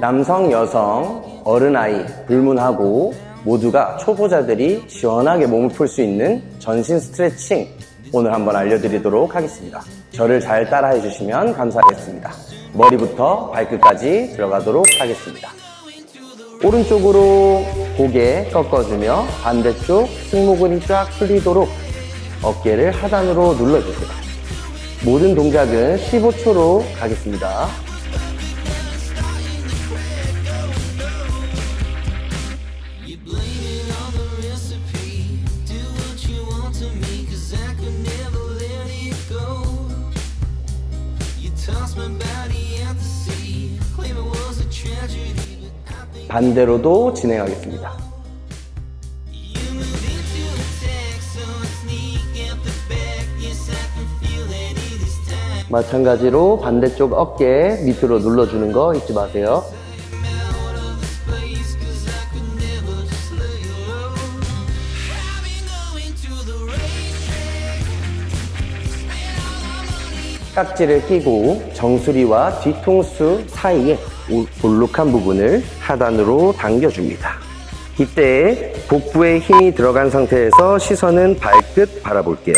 남성, 여성, 어른, 아이 불문하고 모두가 초보자들이 시원하게 몸을 풀 수 있는 전신 스트레칭 오늘 한번 알려드리도록 하겠습니다. 저를 잘 따라해 주시면 감사하겠습니다. 머리부터 발끝까지 들어가도록 하겠습니다. 오른쪽으로 고개 꺾어주며 반대쪽 승모근이 쫙 풀리도록 어깨를 하단으로 눌러주세요. 모든 동작은 15초로 가겠습니다. 반대로도 진행하겠습니다. 마찬가지로 반대쪽 어깨 밑으로 눌러주는 거 잊지 마세요. 깍지를 끼고 정수리와 뒤통수 사이에 우- 볼록한 부분을 하단으로 당겨줍니다. 이때 복부에 힘이 들어간 상태에서 시선은 발끝 바라볼게요.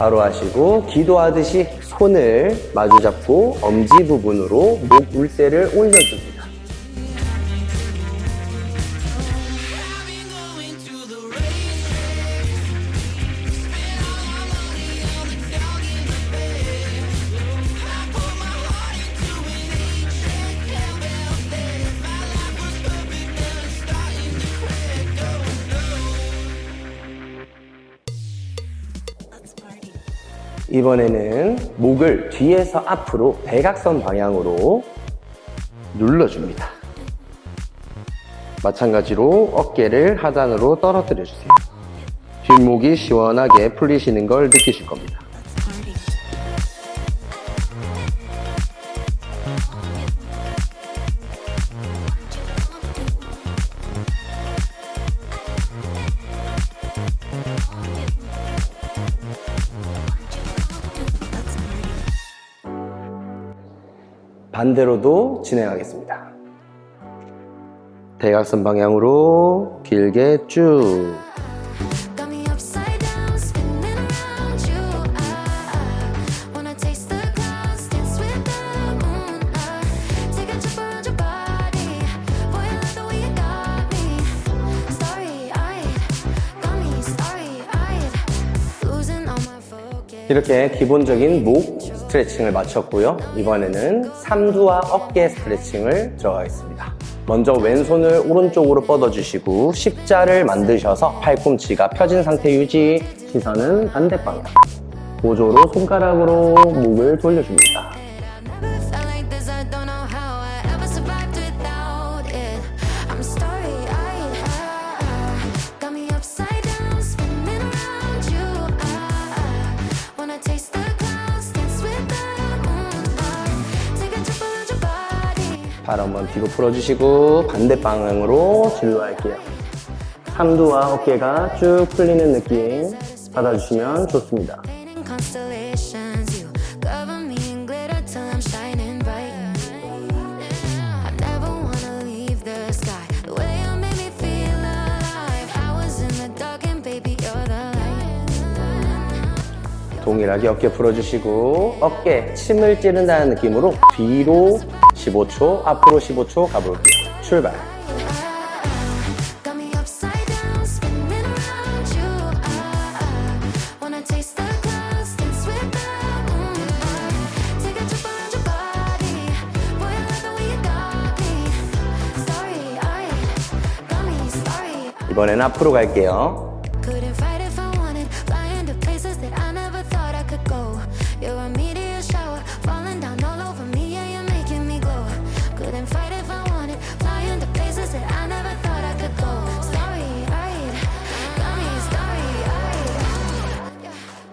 바로 하시고 기도하듯이 손을 마주 잡고 엄지 부분으로 목 울대를 올려줍니다. 이번에는 목을 뒤에서 앞으로 대각선 방향으로 눌러줍니다. 마찬가지로 어깨를 하단으로 떨어뜨려 주세요. 뒷목이 시원하게 풀리시는 걸 느끼실 겁니다. 반대로도 진행하겠습니다. 대각선 방향으로 길게 쭉. 이렇게 기본적인 목 스트레칭을 마쳤고요. 이번에는 삼두와 어깨 스트레칭을 들어가겠습니다. 먼저 왼손을 오른쪽으로 뻗어주시고 십자를 만드셔서 팔꿈치가 펴진 상태 유지, 시선은 반대 방향. 보조로 손가락으로 목을 돌려줍니다. 발 한번 뒤로 풀어주시고 반대 방향으로 진로할게요. 삼두와 어깨가 쭉 풀리는 느낌 받아주시면 좋습니다. 동일하게 어깨 풀어주시고 어깨 침을 찌른다는 느낌으로 뒤로 15초 앞으로 15초 가볼게요 출발. 이번엔 앞으로 갈게요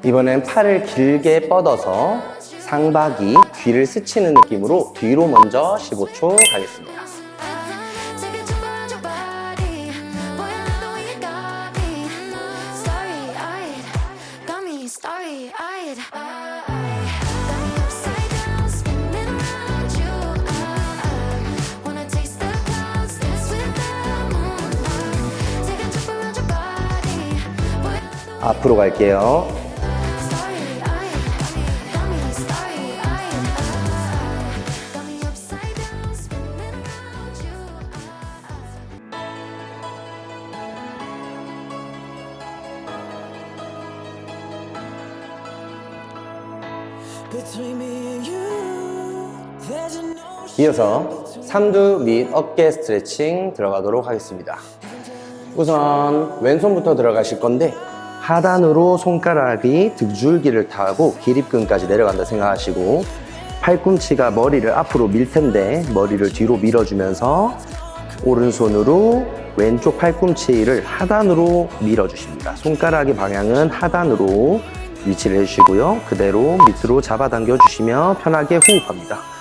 이번엔 팔을 길게 뻗어서 상박이 귀를 스치는 느낌으로 뒤로 먼저 15초 가겠습니다. Your body. 이어서 삼두 및 어깨 스트레칭 들어가도록 하겠습니다. 우선 왼손부터 들어가실 건데 하단으로 손가락이 등줄기를 타고 기립근까지 내려간다 생각하시고 팔꿈치가 머리를 앞으로 밀 텐데 머리를 뒤로 밀어주면서 오른손으로 왼쪽 팔꿈치를 하단으로 밀어주십니다. 손가락의 방향은 하단으로 위치를 해주시고요. 그대로 밑으로 잡아당겨 주시며 편하게 호흡합니다.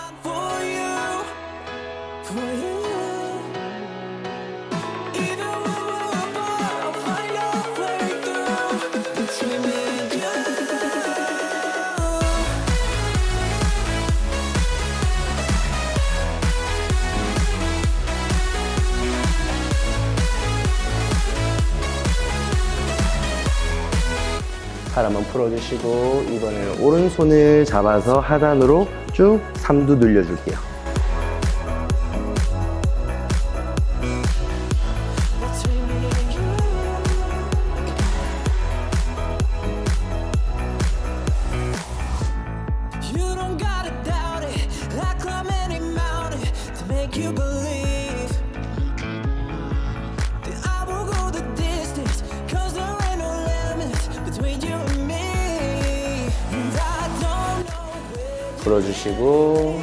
한번 풀어주시고 이번에는 오른손을 잡아서 하단으로 쭉 삼두 늘려줄게요. 풀어주시고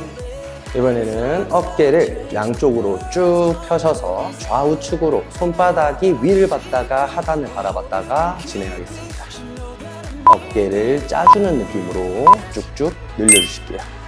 이번에는 어깨를 양쪽으로 쭉 펴셔서 좌우측으로 손바닥이 위를 봤다가 하단을 바라봤다가 진행하겠습니다. 어깨를 짜주는 느낌으로 쭉쭉 늘려주실게요.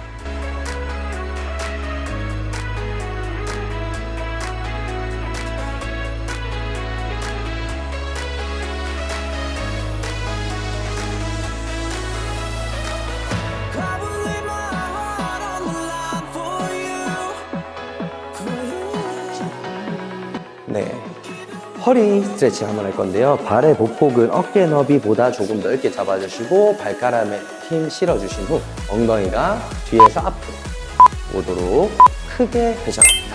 허리 스트레칭 한번 할 건데요. 발의 보폭은 어깨 너비보다 조금 넓게 잡아주시고 발가락에 힘 실어주신 후 엉덩이가 뒤에서 앞으로 오도록 크게 회전합니다.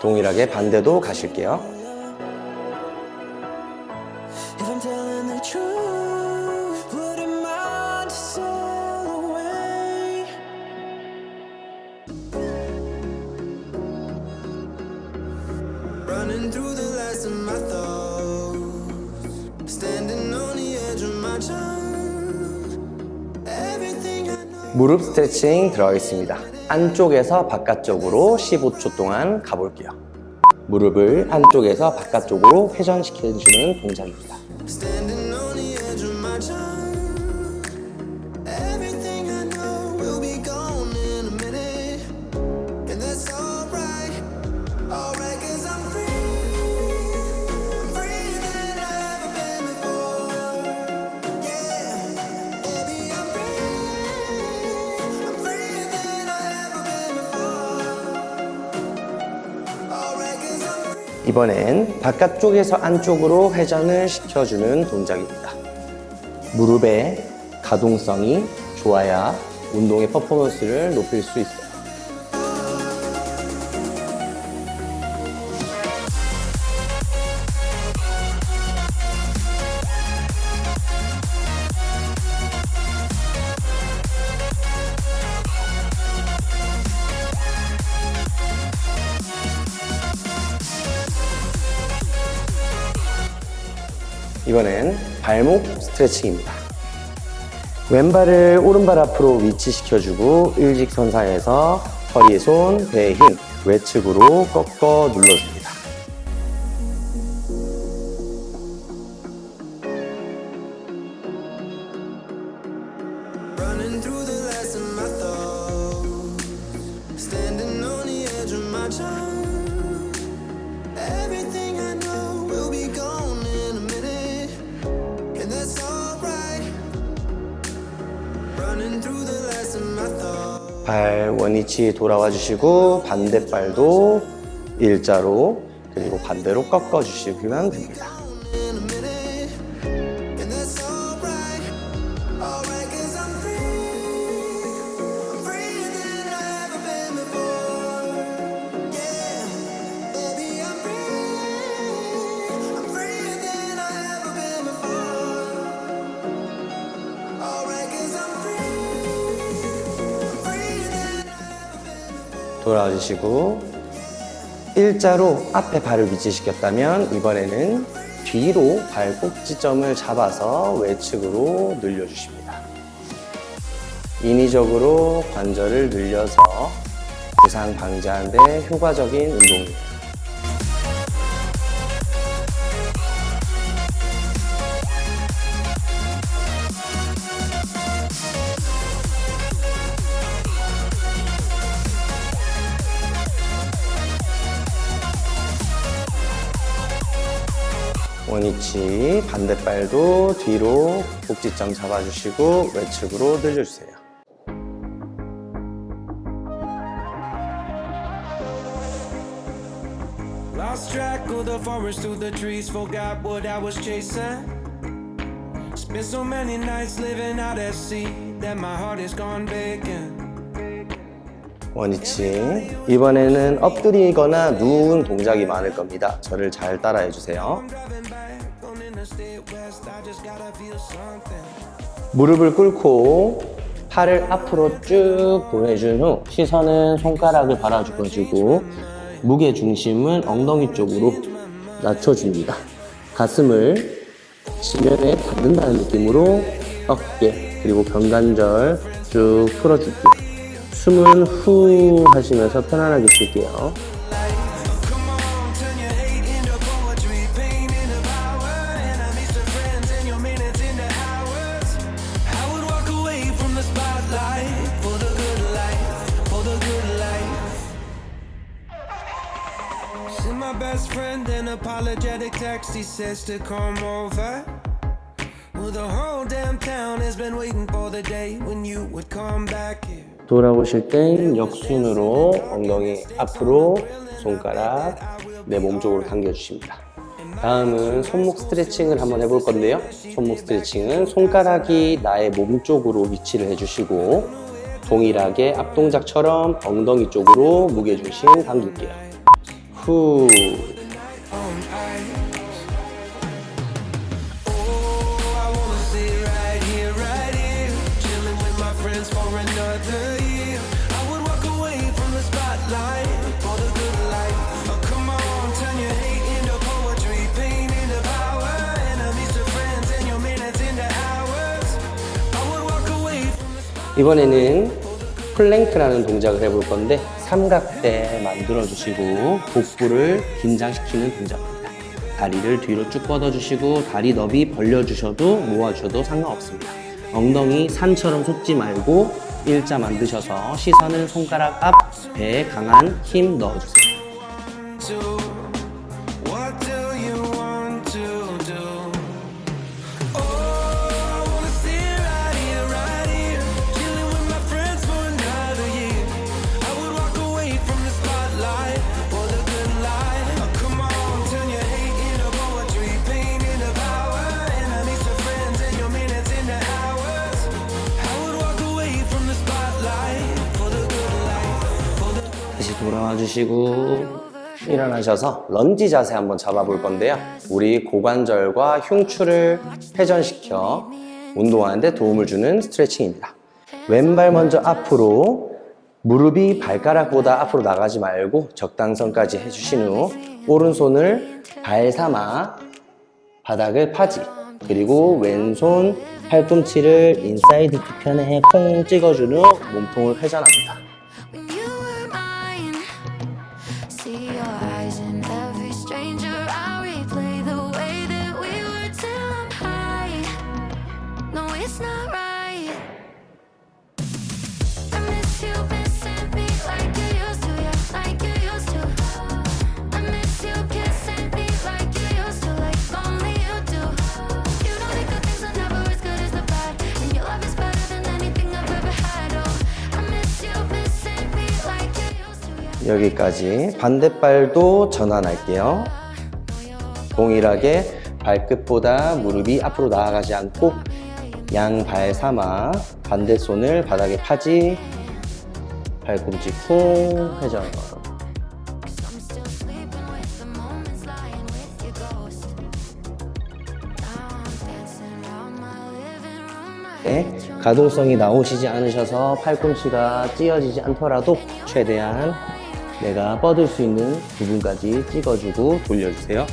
동일하게 반대도 가실게요. 무릎 스트레칭 들어가겠습니다. 안쪽에서 바깥쪽으로 15초 동안 가볼게요. 무릎을 안쪽에서 바깥쪽으로 회전시켜주는 동작입니다. 이번엔 바깥쪽에서 안쪽으로 회전을 시켜주는 동작입니다. 무릎의 가동성이 좋아야 운동의 퍼포먼스를 높일 수 있어요. 이번엔 발목 스트레칭입니다. 왼발을 오른발 앞으로 위치시켜주고 일직선상에서 허리에 손, 배에 힘, 외측으로 꺾어 눌러줍니다. 돌아와 주시고 반대발도 일자로 그리고 반대로 꺾어 주시면 됩니다. 돌아와 주시고 일자로 앞에 발을 위치시켰다면 이번에는 뒤로 발 꼭지점을 잡아서 외측으로 늘려주십니다. 인위적으로 관절을 늘려서 부상 방지하는 데 효과적인 운동입니다. 원위치 반대발도 뒤로 꼭지점 잡아주시고 외측으로 늘려주세요. Lost track of the forest through the trees, forgot what I was chasing. Spent so many nights living out at sea that my heart is gone vacant. 원위치 이번에는 엎드리거나 누운 동작이 많을 겁니다. 저를 잘 따라해 주세요. 무릎을 꿇고 팔을 앞으로 쭉 보내준 후 시선은 손가락을 바라주고 무게 중심은 엉덩이 쪽으로 낮춰줍니다. 가슴을 지면에 닿는다는 느낌으로 어깨 그리고 견관절 쭉 풀어줄게요. 숨은 후 하시면서 편안하게 쉴게요. Says to come over. Well, the whole damn town has been waiting for the day when you would come back here. 돌아오실 땐 역순으로 엉덩이 앞으로 손가락 내 몸 쪽으로 당겨주십니다. 다음은 손목 스트레칭을 한번 해볼 건데요. 손목 스트레칭은 손가락이 나의 몸 쪽으로 위치를 해주시고 동일하게 앞동작처럼 엉덩이 쪽으로 무게중심 당길게요. 후 이번에는 플랭크라는 동작을 해볼 건데 삼각대 만들어 주시고 복부를 긴장시키는 동작입니다. 다리를 뒤로 쭉 뻗어 주시고 다리 너비 벌려 주셔도 모아 주셔도 상관없습니다. 엉덩이 산처럼 솟지 말고 일자 만드셔서 시선은 손가락 앞 배에 강한 힘 넣어 주세요. 다시 돌아와 주시고 일어나셔서 런지 자세 한번 잡아볼 건데요. 우리 고관절과 흉추를 회전시켜 운동하는데 도움을 주는 스트레칭입니다. 왼발 먼저 앞으로 무릎이 발가락보다 앞으로 나가지 말고 적당선까지 해주신 후 오른손을 발 삼아 바닥을 파지 그리고 왼손 팔꿈치를 인사이드 뒤편에 콩 찍어준 후 몸통을 회전합니다. 여기까지 반대발도 전환할게요. 동일하게 발끝보다 무릎이 앞으로 나아가지 않고 양발 삼아 반대 손을 바닥에 파지 발꿈치 쿵 회전 네, 가동성이 나오시지 않으셔서 팔꿈치가 찢어지지 않더라도 최대한 내가 뻗을 수 있는 부분까지 찍어주고 돌려주세요.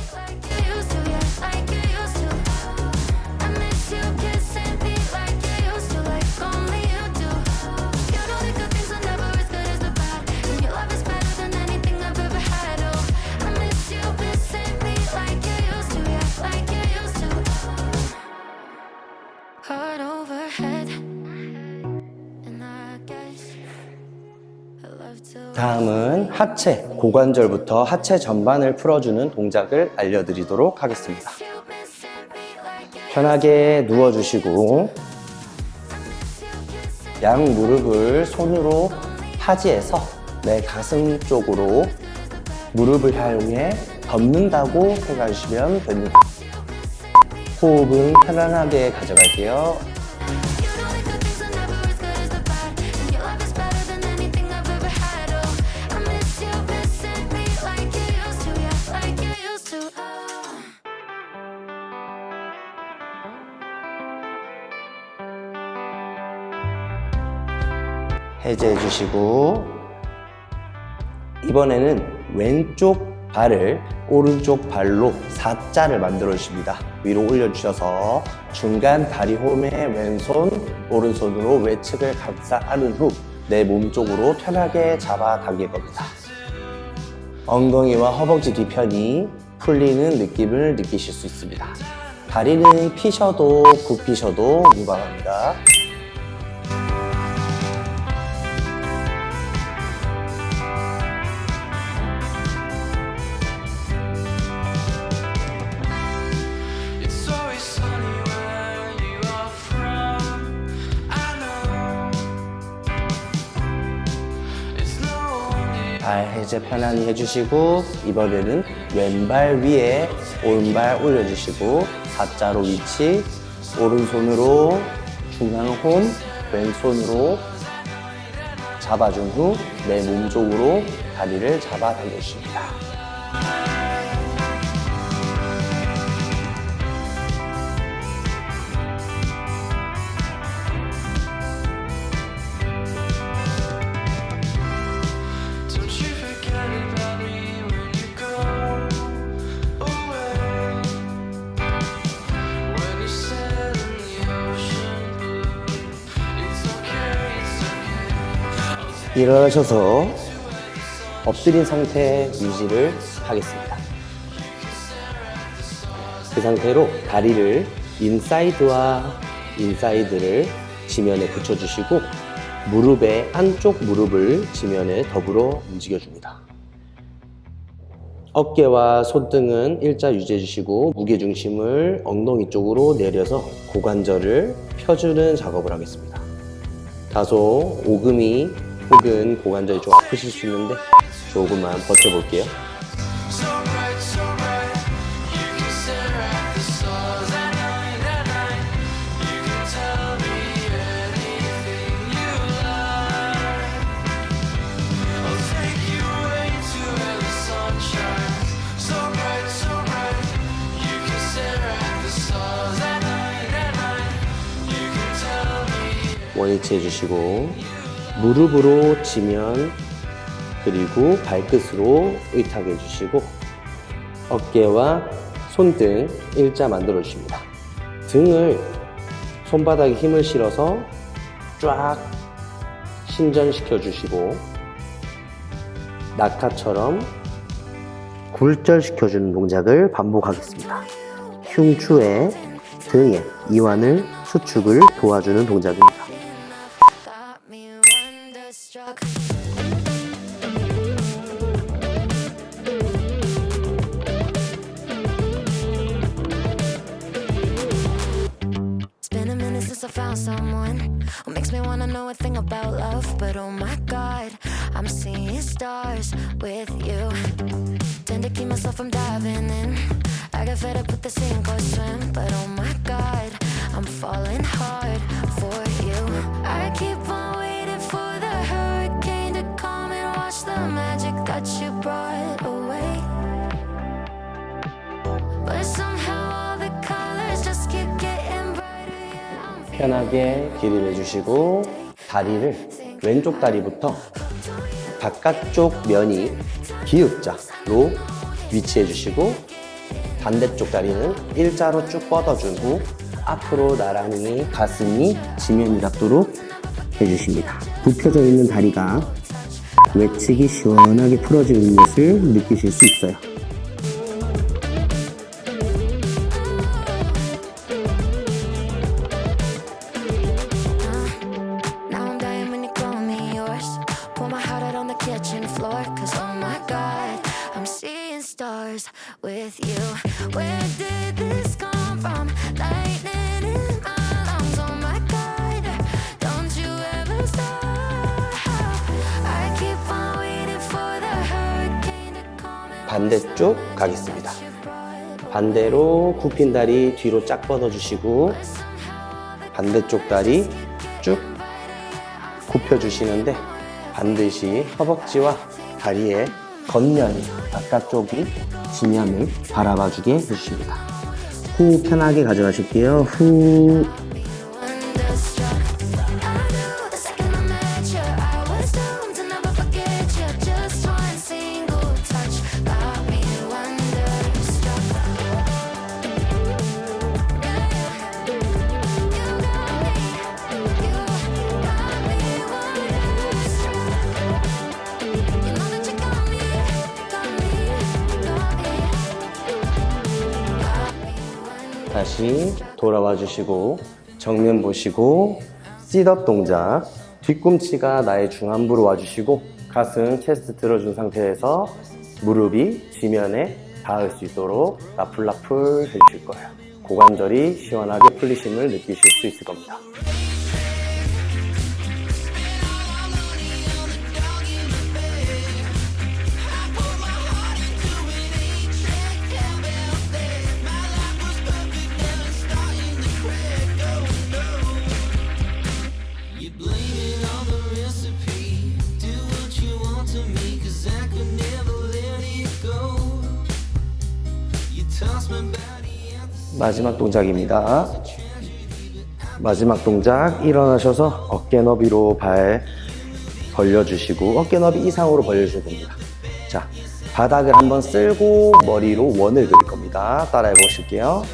하체, 고관절부터 하체 전반을 풀어주는 동작을 알려드리도록 하겠습니다. 편하게 누워주시고. 양 무릎을 손으로 파지해서 내 가슴 쪽으로 무릎을 향해 덮는다고 생각하시면 됩니다. 호흡은 편안하게 가져갈게요. 해제해 주시고 이번에는 왼쪽 발을 오른쪽 발로 사자를 만들어 주십니다. 위로 올려 주셔서 중간 다리 홈에 왼손 오른손으로 외측을 감싸 안은 후 내 몸 쪽으로 편하게 잡아 당길 겁니다. 엉덩이와 허벅지 뒤편이 풀리는 느낌을 느끼실 수 있습니다. 다리는 피셔도 굽히셔도 무방합니다. 발 해제 편안히 해주시고 이번에는 왼발 위에 오른발 올려주시고 사자로 위치 오른손으로 중앙 홈 왼손으로 잡아준 후 내 몸 쪽으로 다리를 잡아 당겨주십니다. 일어나셔서 엎드린 상태 유지를 하겠습니다. 그 상태로 다리를 인사이드와 인사이드를 지면에 붙여주시고 무릎의 한쪽 무릎을 지면에 더불어 움직여줍니다. 어깨와 손등은 일자 유지해주시고 무게중심을 엉덩이 쪽으로 내려서 고관절을 펴주는 작업을 하겠습니다. 다소 오금이 혹은 고관절이 좀 아프실 수 있는데 조금만 버텨볼게요. 원위치 해주시고 무릎으로 지면 그리고 발끝으로 의탁해 주시고 어깨와 손등 일자 만들어 주십니다. 등을 손바닥에 힘을 실어서 쫙 신전시켜 주시고 낙하처럼 굴절시켜 주는 동작을 반복하겠습니다. 흉추에 등에 이완을 수축을 도와주는 동작입니다. 편하게 길이를 내주시고 다리를 왼쪽 다리부터 바깥쪽 면이 기읍자로 위치해 주시고 반대쪽 다리는 일자로 쭉 뻗어주고 앞으로 나란히 가슴이 지면이 닿도록 해주십니다. 굽혀져 있는 다리가 외측이 시원하게 풀어지는 것을 느끼실 수 있어요. Heart out on the kitchen floor. Cause oh my god, I'm seeing stars with you. Where did this come from? Lightning in my lungs. Oh my god, don't you ever stop. I keep on waiting for the hurricane to come and 반대쪽 가겠습니다. 반대로 굽힌 다리 뒤로 쫙 뻗어주시고 반대쪽 다리 쭉 굽혀주시는데 반드시 허벅지와 다리의 겉면이 바깥쪽이 지면을 바라봐 주게 해주십니다. 후 편하게 가져가실게요. 후 다시 돌아와 주시고 정면 보시고 셋업 동작 뒤꿈치가 나의 중안부로 와주시고 가슴 체스트 들어준 상태에서 무릎이 지면에 닿을 수 있도록 나풀나풀 해주실 거예요. 고관절이 시원하게 풀리심을 느끼실 수 있을 겁니다 마지막 동작입니다. 마지막 동작 일어나셔서 어깨 너비로 발 벌려주시고 어깨 너비 이상으로 벌려주셔야 됩니다. 자 바닥을 한번 쓸고 머리로 원을 그릴 겁니다. 따라해 보실게요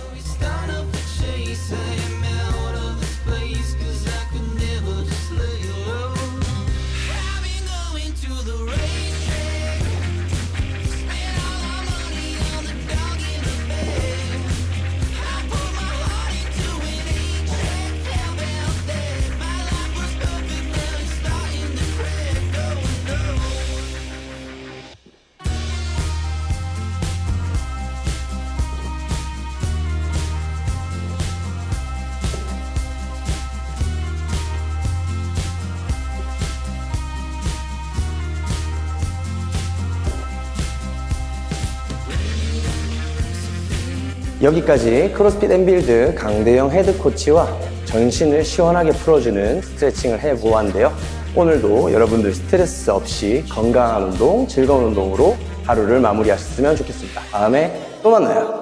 여기까지 크로스핏 앤빌드 강대영 헤드 코치와 전신을 시원하게 풀어주는 스트레칭을 해보았는데요. 오늘도 여러분들 스트레스 없이 건강한 운동, 즐거운 운동으로 하루를 마무리하셨으면 좋겠습니다. 다음에 또 만나요.